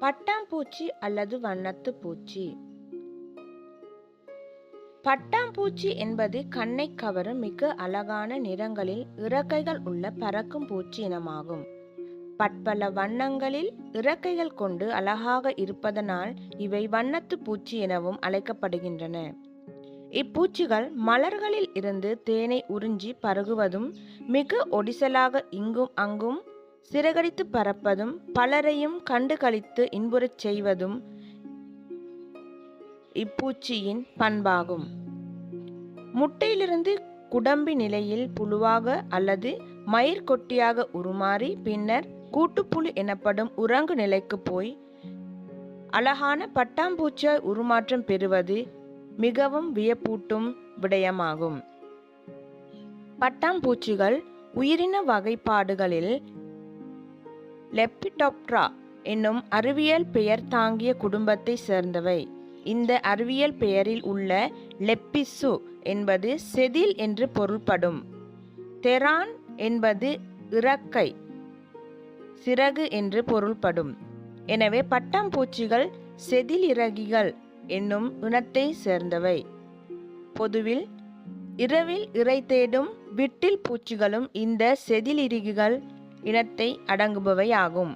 பட்டாம்பூச்சி அல்லது வண்ணத்து பூச்சி. பட்டாம்பூச்சி என்பது கண்ணை கவரும் மிக அழகான நிறங்களில் இறக்கைகள் உள்ள பறக்கும் பூச்சி இனமாகும். பற்பல வண்ணங்களில் இறக்கைகள் கொண்டு அழகாக இருப்பதனால் இவை வண்ணத்து பூச்சி எனவும் அழைக்கப்படுகின்றன. இப்பூச்சிகள் மலர்களில் இருந்து தேனை உறிஞ்சி பருகுவதும் மிக ஒடிசலாக இங்கும் அங்கும் சிறகடித்து பறப்பதும் பலரையும் கண்டு கழித்து இன்புறச் செய்வதும் இப்பூச்சியின் பண்பாகும். முட்டையிலிருந்து குடம்பி நிலையில் புழுவாக அல்லது மயிர் கொட்டியாக உருமாறி பின்னர் கூட்டுப்புழு எனப்படும் உறங்கு நிலைக்கு போய் அழகான பட்டாம்பூச்சியாய் உருமாற்றம் பெறுவது மிகவும் வியப்பூட்டும் விடயமாகும். பட்டாம்பூச்சிகள் உயிரின வகைப்பாடுகளில் லெப்பிடோப்ட்ரா என்னும் அறிவியல் பெயர் தாங்கிய குடும்பத்தை சேர்ந்தவை. இந்த அறிவியல் பெயரில் உள்ள லெப்பிசு என்பது செதில் என்று பொருள்படும். தெரான் என்பது இறக்கை சிறகு என்று பொருள்படும். எனவே பட்டாம்பூச்சிகள் செதில் இறகிகள் என்னும் இனத்தை சேர்ந்தவை. பொதுவில் இரவில் இறை தேடும் விட்டில் பூச்சிகளும் இந்த செதிலிறகிகள் இனத்தை அடங்குபவையாகும்.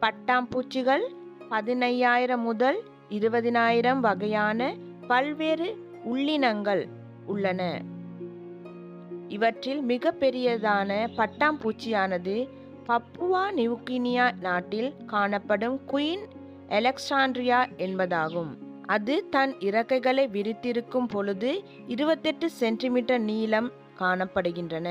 பட்டாம்பூச்சிகள் பதினையாயிரம் முதல் இருபதினாயிரம் வகையான பல்வேறு உள்ளினங்கள் உள்ளன. இவற்றில் மிக பெரியதான பட்டாம்பூச்சியானது பப்புவா நியூக்கினியா நாட்டில் காணப்படும் குயின் எலக்சாண்ட்ரியா என்பதாகும். அது தன் இறக்கைகளை விரித்திருக்கும் பொழுது இருபத்தெட்டு சென்டிமீட்டர் நீளம் காணப்படுகின்றன.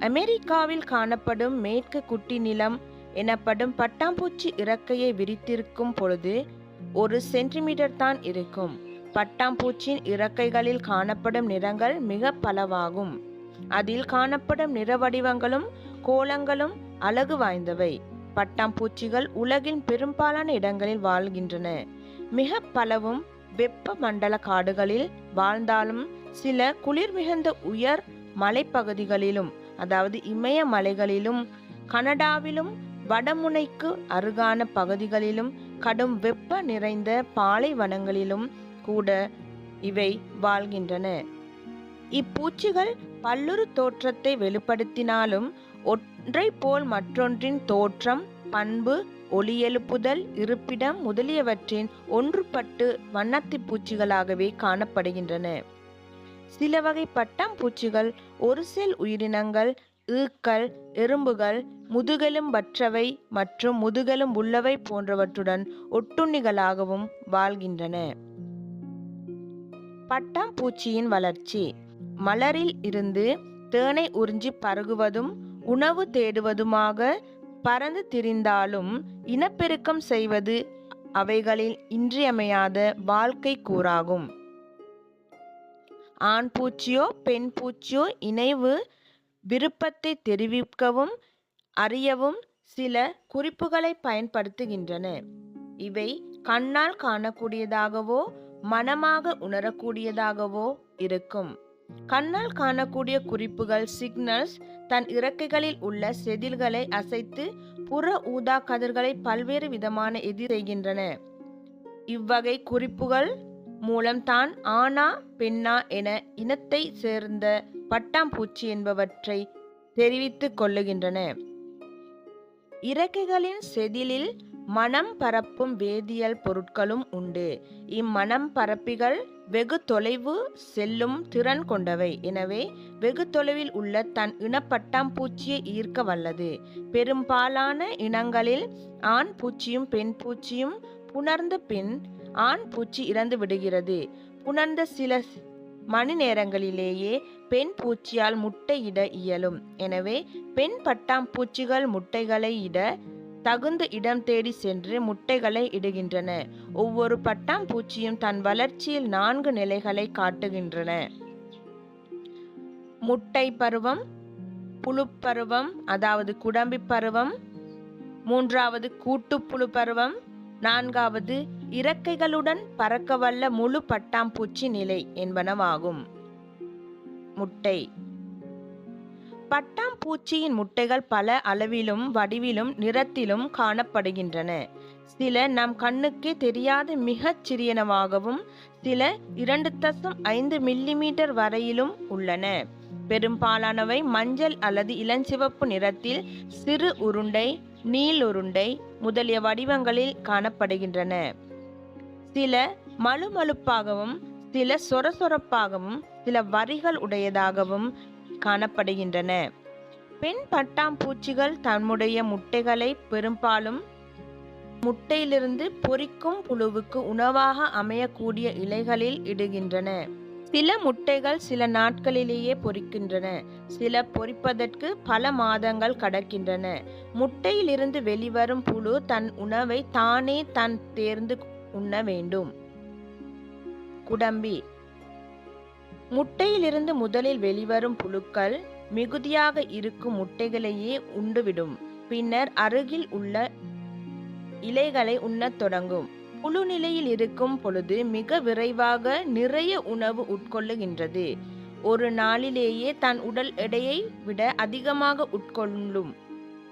அமெரிக்காவில் காணப்படும் மேற்கு குட்டி நிலம் எனப்படும் பட்டாம்பூச்சி இறக்கையை விரித்திருக்கும் பொழுது ஒரு சென்டிமீட்டர் தான் இருக்கும். பட்டாம்பூச்சியின் இறக்கைகளில் காணப்படும் நிறங்கள் மிக பலவாகும். அதில் காணப்படும் நிற வடிவங்களும் கோலங்களும் அழகு வாய்ந்தவை. பட்டாம்பூச்சிகள் உலகின் பெரும்பாலான இடங்களில் வாழ்கின்றன. மிக பலவும் வெப்ப மண்டல காடுகளில் வாழ்ந்தாலும் சில குளிர் மிகுந்த உயர் மலைப்பகுதிகளிலும் அதாவது இமயமலைகளிலும் கனடாவிலும் வடமுனைக்கு அருகான பகுதிகளிலும் கடும் வெப்ப நிறைந்த பாலைவனங்களிலும் கூட இவை வாழ்கின்றன. இப்பூச்சிகள் பல்லுறு தோற்றத்தை வெளிப்படுத்தினாலும் ஒன்றை போல் மற்றொன்றின் தோற்றம் பண்பு ஒளியெழுப்புதல் இருப்பிடம் முதலியவற்றின் ஒன்றுபட்டு வண்ணத்தி பூச்சிகளாகவே காணப்படுகின்றன. சில வகை பட்டாம்பூச்சிகள் ஒரு செல் உயிரினங்கள் ஈக்கள் எறும்புகள் முதுகெலும்பற்றவை மற்றும் முதுகெலும் உள்ளவை போன்றவற்றுடன் ஒட்டுண்ணிகளாகவும் வாழ்கின்றன. பட்டாம்பூச்சியின் வளர்ச்சி. மலரில் இருந்து தேனை உறிஞ்சி பருகுவதும் உணவு தேடுவதுமாக பறந்து திரிந்தாலும் இனப்பெருக்கம் செய்வது அவைகளில் இன்றியமையாத வாழ்க்கை கூறாகும். ஆண் பூச்சியோ பெண் பூச்சியோ இணைவு விருப்பத்தை தெரிவிக்கவும் அறியவும் சில குறிப்புகளை பயன்படுத்துகின்றன. இவை கண்ணால் காணக்கூடியதாகவோ மனமாக உணரக்கூடியதாகவோ இருக்கும். கண்ணால் காணக்கூடிய குறிப்புகள் சிக்னல்ஸ் தன் இறக்கைகளில் உள்ள செதில்களை அசைத்து புற ஊதா கதிர்களை பல்வேறு விதமான எதிர் செய்கின்றன. இவ்வகை குறிப்புகள் மூலம் தான் ஆனா பெண்ணா என இனத்தை சேர்ந்த பட்டாம்பூச்சி என்பவற்றை தெரிவித்துக் கொள்ளுகின்றன. இறக்கைகளின் செதிலில் மனம் பரப்பும் வேதியியல் பொருட்களும் உண்டு. இம்மனம் பரப்பிகள் வெகு தொலைவு செல்லும் திறன் கொண்டவை. எனவே வெகு தொலைவில் உள்ள தன் இனப்பட்டாம்பூச்சியை ஈர்க்க வல்லது. பெரும்பாலான இனங்களில் ஆண் பூச்சியும் பெண் பூச்சியும் புணர்ந்த பின் ஆண் பூச்சி இறந்து விடுகிறது. புணர்ந்த சில மணி நேரங்களிலேயே பெண் பூச்சியால் முட்டையிட இயலும். எனவே பெண் பட்டாம்பூச்சிகள் முட்டைகளை இட தகுந்த இடம் தேடி சென்று முட்டைகளை இடுகின்றன. ஒவ்வொரு பட்டாம்பூச்சியும் தன் வளர்ச்சியில் நான்கு நிலைகளை காட்டுகின்றன. முட்டை பருவம் புழுப்பருவம் அதாவது குடம்பி பருவம் மூன்றாவது கூட்டுப்புழு பருவம் நான்காவது இறக்கைகளுடன் பறக்கவல்ல முழு பட்டாம்பூச்சி நிலை என்பனவாகும். முட்டை. பட்டாம்பூச்சியின் முட்டைகள் பல அளவிலும் வடிவிலும் நிறத்திலும் காணப்படுகின்றன. சில நம் கண்ணுக்கே தெரியாத மிகச் சிறியனவாகவும் சில இரண்டு தசம் ஐந்து மில்லிமீட்டர் வரையிலும் உள்ளன. பெரும்பாலானவை மஞ்சள் அல்லது இளஞ்சிவப்பு நிறத்தில் சிறு உருண்டை நீளுருண்டை முதலிய வடிவங்களில் காணப்படுகின்றன. சில மழுமழுப்பாகவும் சில சொரசொரப்பாகவும் சில வரிகள் உடையதாகவும் காணப்படுகின்றன. பெண் பட்டாம்பூச்சிகள் தம்முடைய முட்டைகளை பெரும்பாலும் முட்டையிலிருந்து பொரிக்கும் புழுவுக்கு உணவாக அமையக்கூடிய இலைகளில் இடுகின்றன. சில முட்டைகள் சில நாட்களிலேயே பொறிக்கின்றன. சில பொறிப்பதற்கு பல மாதங்கள் கடக்கின்றன. முட்டையிலிருந்து வெளிவரும் புழு தன் உணவை தானே தன் தேர்ந்து உண்ண வேண்டும். குடம்பி. முட்டையிலிருந்து முதலில் வெளிவரும் புழுக்கள் மிகுதியாக இருக்கும் முட்டைகளையே உண்டுவிடும். பின்னர் அருகில் உள்ள இலைகளை உண்ணத் தொடங்கும். புழு நிலையில் இருக்கும் பொழுது மிக விரைவாக நிறைய உணவு உட்கொள்ளுகின்றது. ஒரு நாளிலேயே தன் உடல் எடையை விட அதிகமாக உட்கொள்ளும்.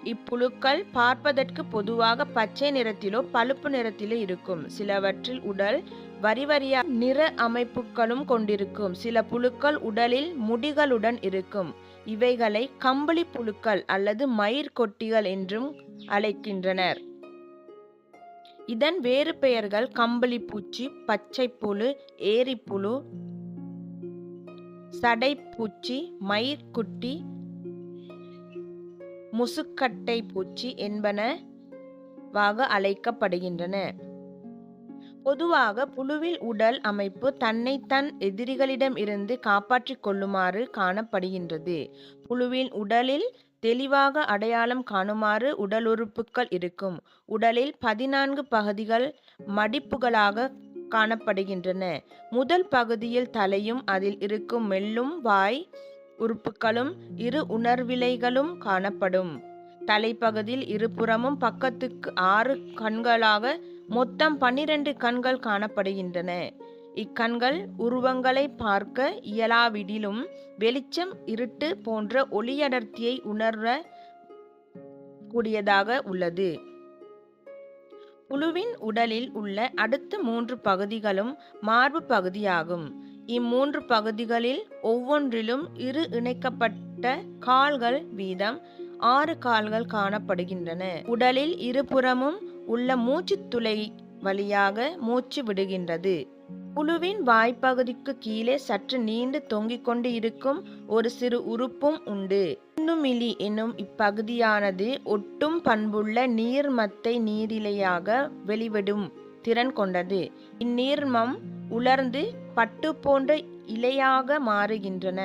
இப்புழுக்கள் பார்ப்பதற்கு பொதுவாக பச்சை நிறத்திலோ பழுப்பு நிறத்திலோ இருக்கும். சிலவற்றில் உடல் வரி வரியா நிற அமைப்புகளும் கொண்டிருக்கும். சில புழுக்கள் உடலில் முடிகளுடன் இருக்கும். இவைகளை கம்பளி புழுக்கள் அல்லது மயிர் கொட்டிகள் என்றும் அழைக்கின்றனர். இதன் வேறு பெயர்கள் கம்பளி பூச்சி பச்சை புழு ஏரிப்புழு சடைப்பூச்சி மயிர்குட்டி முசுக்கட்டை பூச்சி என்பனவாக அழைக்கப்படுகின்றன. பொதுவாக புழுவில் உடல் அமைப்பு தன்னை தன் எதிரிகளிடம் இருந்து காப்பாற்றிக் கொள்ளுமாறு காணப்படுகின்றது. புழுவின் உடலில் தெளிவாக அடையாளம் காணுமாறு உடல் உறுப்புகள் இருக்கும். உடலில் பதினான்கு பகுதிகள் மடிப்புகளாக காணப்படுகின்றன. முதல் பகுதியில் தலையும் அதில் இருக்கும் மெல்லும் வாய் உறுப்புகளும் இரு உணர்விலைகளும் காணப்படும். தலைப்பகுதியில் இருபுறமும் பக்கத்துக்கு ஆறு கண்களாக மொத்தம் பன்னிரண்டு கண்கள் காணப்படுகின்றன. இக்கண்கள் உருவங்களை பார்க்க இயலாவிடிலும் வெளிச்சம் இருட்டு போன்ற ஒளியடர்த்தியை உணர கூடியதாக உள்ளது. புழுவின் உடலில் உள்ள அடுத்த மூன்று பகுதிகளும் மார்பு பகுதியாகும். இம்மூன்று பகுதிகளில் ஒவ்வொன்றிலும் இரு இணைக்கப்பட்ட கால்கள் வீதம் ஆறு கால்கள் காணப்படுகின்றன. உடலில் இருபுறமும் உள்ள மூச்சுத்துளை வழியாக மூச்சு விடுகின்றது. புழுவின் வாய்ப்பகுதிக்கு கீழே சற்று நீண்டு தொங்கிக் கொண்டு இருக்கும் ஒரு சிறு உறுப்பும் உண்டு. மில்லி என்னும் இப்பகுதியானது ஒட்டும் பண்புள்ள நீர்மத்தை நீரிலையாக வெளிவிடும் திறன் கொண்டது. இந்நீர்மம் உலர்ந்து பட்டு போன்ற இலையாக மாறுகின்றன.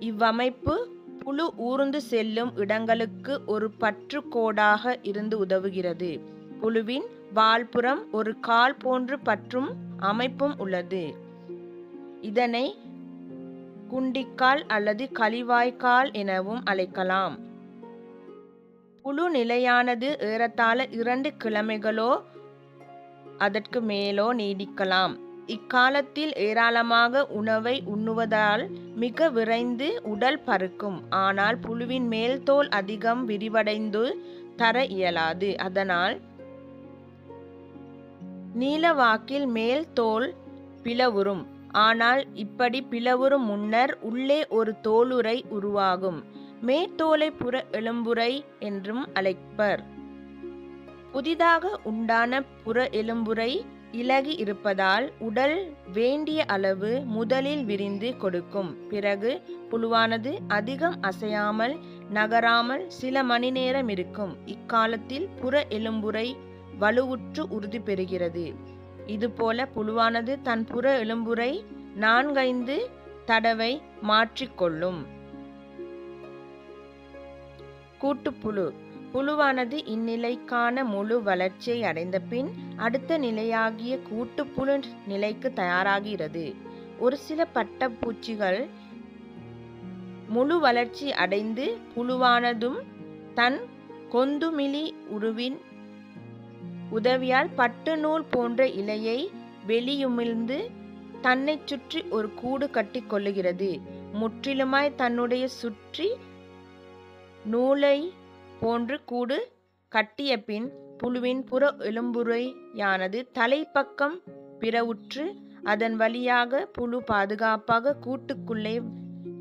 இவ்வமைப்பு புழு ஊர்ந்து செல்லும் இடங்களுக்கு ஒரு பற்றுக்கோடாக இருந்து உதவுகிறது. புழுவின் வால்புறம் ஒரு கால் போன்று பற்றும் அமைப்பும் உள்ளது. இதனை குண்டிக்கால் அல்லது கலிவாய்க்கால் எனவும் அழைக்கலாம். புழு நிலையானது ஏறத்தாழ இரண்டு கிழமைகளோ அதற்கு மேலோ நீடிக்கலாம். இக்காலத்தில் ஏராளமாக உணவை உண்ணுவதால் மிக விரைந்து உடல் பருக்கும். ஆனால் புழுவின் மேல் தோல் அதிகம் விரிவடைந்து தர இயலாது. அதனால் நீலவாக்கில் மேல் தோல் பிளவுறும். ஆனால் இப்படி பிளவுறும் முன்னர் உள்ளே ஒரு தோலுரை உருவாகும். மேற்தோலை புற எலும்புரை என்றும் அழைப்பர். புதிதாக உண்டான புற எலும்புரை இலகி இருப்பதால் உடல் வேண்டிய அளவு முதலில் விரிந்து கொடுக்கும். பிறகு புழுவானது அதிகம் அசையாமல் நகராமல் சில மணி நேரம் இருக்கும். இக்காலத்தில் புற எலும்புரை வலுவுற்று உறுதி பெறுகிறது. இதுபோல புழுவானது தன் புற எலும்புரை நான்கைந்து தடவை மாற்றிக்கொள்ளும் கூட்டுப்புழு. புழுவானது இந்நிலைக்கான முழு வளர்ச்சியை அடைந்த பின் அடுத்த நிலையாகிய கூட்டுப்புழு நிலைக்கு தயாராகிறது. ஒரு சில பட்டப்பூச்சிகள் முழு வளர்ச்சி அடைந்து புழுவானதும் தன் கொந்துமிலி உருவின் உதவியால் பட்டு நூல் போன்ற இலையை வெளியுமிழ்ந்து தன்னை சுற்றி ஒரு கூடு கட்டி கொள்ளுகிறது. முற்றிலுமாய் தன்னுடைய சுற்றி நூலை போன்று கூடு கட்டிய பின் புழுவின் புற எலும்புரையானது தலைப்பக்கம் பிறவுற்று அதன் வழியாக புழு பாதுகாப்பாக கூட்டுக்குள்ளே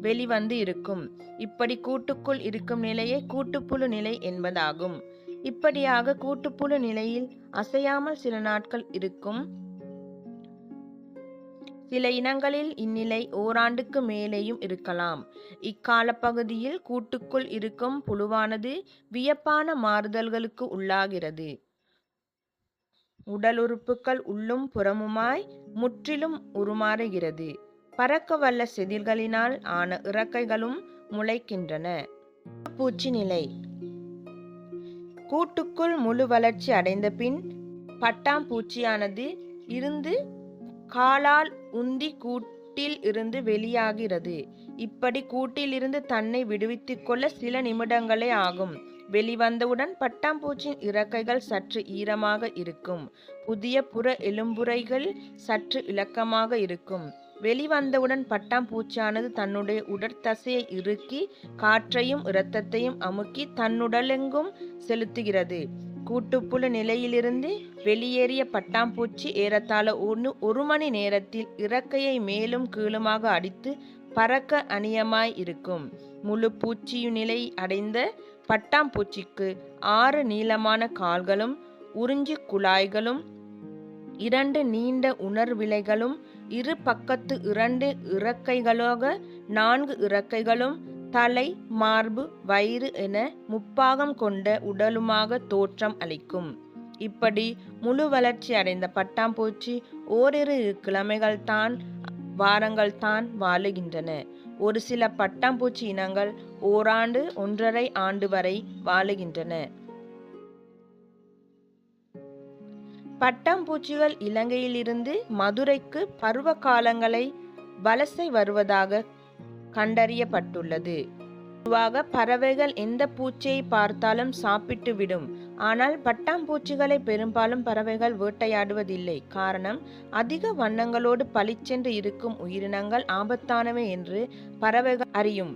வெளிவந்து இருக்கும். இப்படி கூட்டுக்குள் இருக்கும் நிலையே கூட்டுப்புழு நிலை என்பதாகும். இப்படியாக கூட்டுப்புழு நிலையில் அசையாமல் சில நாட்கள் இருக்கும். சில இனங்களில் இந்நிலை ஓராண்டுக்கு மேலேயும் இருக்கலாம். இக்கால பகுதியில் கூட்டுக்குள் இருக்கும் புழுவானது வியப்பான மாறுதல்களுக்கு உள்ளாகிறது. உடல் உறுப்புகள் உள்ளும் புறமுமாய் முற்றிலும் உருமாறுகிறது. பறக்க வல்ல செதில்களினால் ஆன இறக்கைகளும் முளைக்கின்றன. பூச்சி நிலை. கூட்டுக்குள் முழு வளர்ச்சி அடைந்த பின் பட்டாம்பூச்சியானது இருந்து காலால் உந்தி கூட்டில் இருந்து வெளியாகிறது. இப்படி கூட்டிலிருந்து தன்னை விடுவித்துக் கொள்ள சில நிமிடங்களே ஆகும். வெளிவந்தவுடன் பட்டாம்பூச்சியின் இறக்கைகள் சற்று ஈரமாக இருக்கும். புதிய புற எலும்புரைகள் சற்று இலக்கமாக இருக்கும். வெளிவந்தவுடன் பட்டாம்பூச்சியானது தன்னுடைய உடற்தசையை இறுக்கி காற்றையும் இரத்தத்தையும் அமுக்கி தன்னுடலெங்கும் செலுத்துகிறது. கூட்டுப்புழு நிலையிலிருந்து வெளியேறிய பட்டாம்பூச்சி ஏறத்தாழ ஒன்று ஒரு மணி நேரத்தில் இறக்கையை மேலும் கீழுமாக அடித்து பறக்க அணியமாய் இருக்கும். முழு பூச்சியு நிலை அடைந்த பட்டாம்பூச்சிக்கு ஆறு நீளமான கால்களும் உறிஞ்சி குழாய்களும் இரண்டு நீண்ட உணர்விலைகளும் இரு பக்கத்து இரண்டு இறக்கைகளாக நான்கு இறக்கைகளும் தலை மார்பு வயிறு என முப்பாகம் கொண்ட உடலுமாக தோற்றம் அளிக்கும். இப்படி முழு வளர்ச்சி அடைந்த பட்டாம்பூச்சி ஓரிரு கிழமைகள் தான் வாரங்கள் தான் வாழுகின்றன. ஒரு சில பட்டாம்பூச்சி இனங்கள் ஓராண்டு ஒன்றரை ஆண்டு வரை வாழுகின்றன. பட்டாம்பூச்சிகள் இலங்கையிலிருந்து மதுரைக்கு பருவ காலங்களை வலசை வருவதாக கண்டறியப்பட்டுள்ளது. பொதுவாக பறவைகள் எந்த பூச்சியை பார்த்தாலும் சாப்பிட்டு விடும். ஆனால் பட்டாம்பூச்சிகளை பெரும்பாலும் பறவைகள் வேட்டையாடுவதில்லை. காரணம் அதிக வண்ணங்களோடு பளிச்சென்று இருக்கும் உயிரினங்கள் ஆபத்தானவை என்று பறவைகள் அறியும்.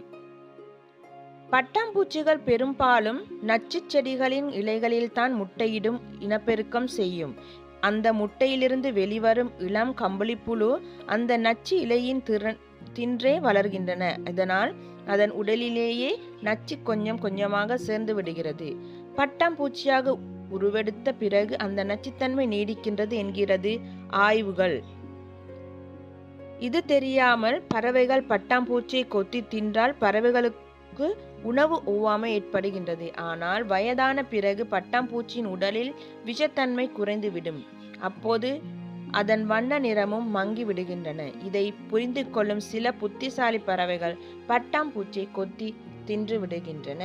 பட்டாம்பூச்சிகள் பெரும்பாலும் நச்சு செடிகளின் இலைகளில்தான் முட்டையிடும் இனப்பெருக்கம் செய்யும். அந்த முட்டையிலிருந்து வெளிவரும் இளம் கம்பளிப்புழு அந்த நச்சு இலையின் திறன் தின்றே வளர்கின்றன. இதனால் அதன் உடலிலேயே நச்சு கொஞ்சம் கொஞ்சமாக சேர்ந்து விடுகிறது. பட்டாம்பூச்சியாக உருவெடுத்த பிறகு அந்த நச்சுத்தன்மை நீடிக்கின்றது என்கிறது ஆய்வுகள். இது தெரியாமல் பறவைகள் பட்டாம்பூச்சியை கொத்தி தின்றால் பறவைகளுக்கு உணவு ஒவ்வாமை ஏற்படுகின்றது. ஆனால் வயதான பிறகு பட்டாம்பூச்சியின் உடலில் விஷத்தன்மை குறைந்துவிடும். அப்போது அதன் வண்ண நிறமும் மங்கி விடுகின்றன இதை புரிந்து கொள்ளும் சில புத்திசாலி பறவைகள் பட்டாம்பூச்சியை கொத்தி தின்று விடுகின்றன.